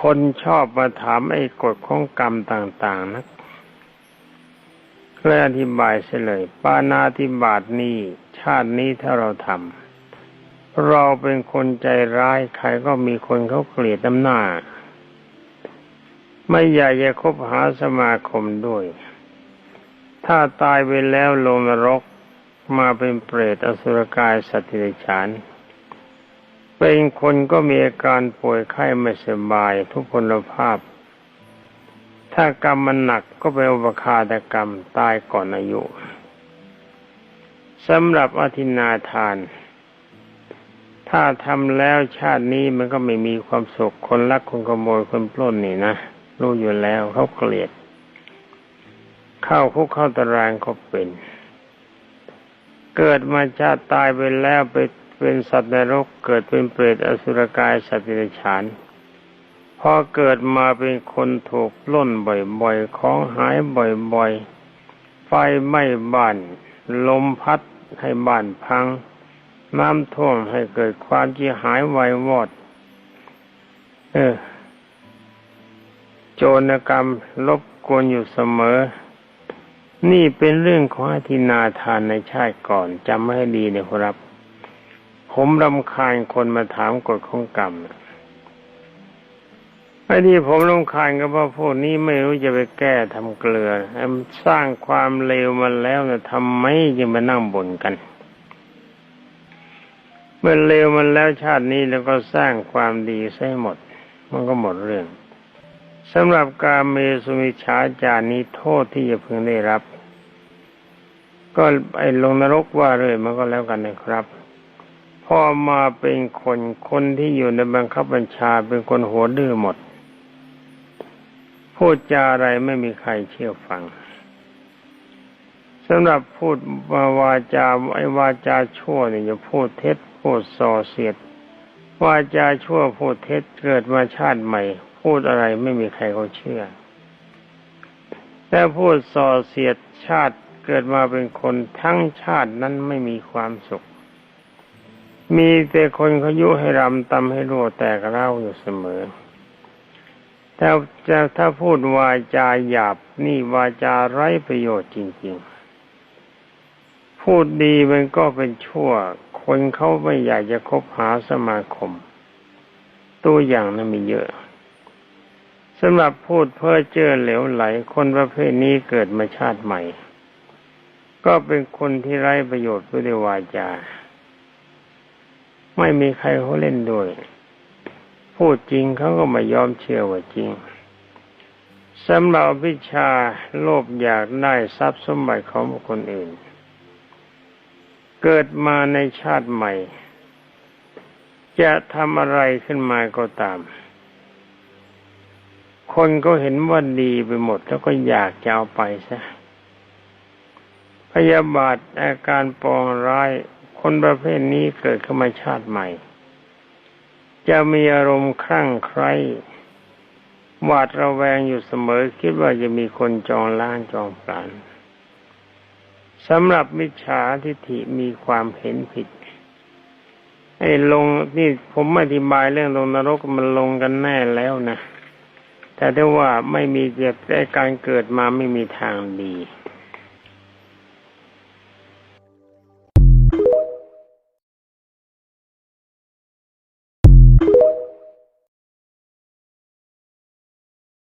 คนชอบมาถามไอ้กฎของกรรมต่าง ๆนะเลยอธิบายเสเลย ปานาธิบาตนี้ชาตินี้ถ้าเราทำเราเป็นคนใจร้ายใครก็มีคนเขาเกลียดน้ำหน้า ไม่อยากจะคบหาสมาคมด้วย ถ้าตายไปแล้วลงนรกมาเป็นเปรตอสุรกายสัตว์เดรัจฉาน เป็นคนก็มีอาการป่วยไข้ไม่สบายทุกพลภาพ ถ้ากรรมมันหนักก็เป็นอุปคาตกรรมตายก่อนอายุสำหรับอธินาทาน ถ้าทำแล้วชาตินี้มันก็ไม่มีความสุขคนรักคนขโมยคนปล้นนี่นะรู้อยู่แล้วเขาเกลียด เข้าคุกเข้าตารางเขาเป็น เกิดมาชาติตายไปแล้วไป เป็นสัตว์นรกเกิดเป็นเปรตอสุรกายสัตว์เดรัจฉานพอเกิดมาเป็นคนถูกล้นบ่อยๆของหายบ่อยๆ ไฟไหม้บ้าน ลมพัดให้บ้านพัง น้ำท่วมให้เกิดความที่หายไววอด เออ โจรกรรมลบกวนอยู่เสมอ นี่เป็นเรื่องของอธินาทานในชาติก่อนจำให้ดีนะครับ ผมรำคาญคนมาถามกฎของกรรมไอ้ที่ผมรำคาญก็เพราะพวกนี้ไม่รู้จะไปแก้ทำเกลือสร้างความเลวมาแล้วนะทำไมยังมานั่งบ่นกัน เมื่อเลวมันแล้วชาตินี้แล้วก็สร้างความดีใช้หมด มันก็หมดเรื่องสำหรับการเมสุมิชาจานี้โทษที่จะพึงได้รับ ก็ไอ้ลงนรกว่าเลยมันก็แล้วกันนะครับ พอมาเป็นคนคนที่อยู่ในบังคับบัญชาเป็นคนหัวดื้อหมด พูดจาอะไรไม่มีใครเชื่อฟังสำหรับพูดวาจาไอ้วาจาชั่วเนี่ยพูดเท็จพูดส่อเสียด วาจาชั่วพูดเท็จเกิดมาชาติใหม่ พูดอะไรไม่มีใครเขาเชื่อ แต่พูดส่อเสียดชาติเกิดมาเป็นคนทั้งชาตินั้นไม่มีความสุข มีแต่คนเขายุให้รำตำให้รัวแตกเล่าอยู่เสมอถ้าจะถ้าพูดวาจาหยาบนี่วาจาไร้ประโยชน์จริง ๆ พูดดีมันก็เป็นชั่ว คนเขาไม่อยากจะคบหาสมาคม ตัวอย่างนั้นมีเยอะสำหรับพูดเพ้อเจ้อเหลวไหล คนประเภทนี้เกิดมาชาติใหม่ ก็เป็นคนที่ไร้ประโยชน์ด้วยวาจา ไม่มีใครเขาเล่นด้วย พูดจริงเขาก็ไม่ยอมเชื่อว่าจริงสำหรับวิชาโลภอยากได้ทรัพย์สมบัติของบุคคลอื่น เกิดมาในชาติใหม่ จะทำอะไรขึ้นมาก็ตาม คนก็เห็นว่าดีไปหมดแล้วก็อยากจะเอาไปซะพยาบาทอาการปองร้าย คนประเภทนี้เกิดขึ้นมาชาติใหม่ จะมีอารมณ์คลั่งไคล้หวาดระแวงอยู่เสมอคิดว่าจะมีคนจองล้างจองปราณสำหรับมิจฉาทิฏฐิมีความเห็นผิดไอ้ลงนี่ผมอธิบายเรื่องลงนรกมันลงกันแน่แล้วนะ แต่ถ้าว่าไม่มีเกิดได้การเกิดมาไม่มีทางดี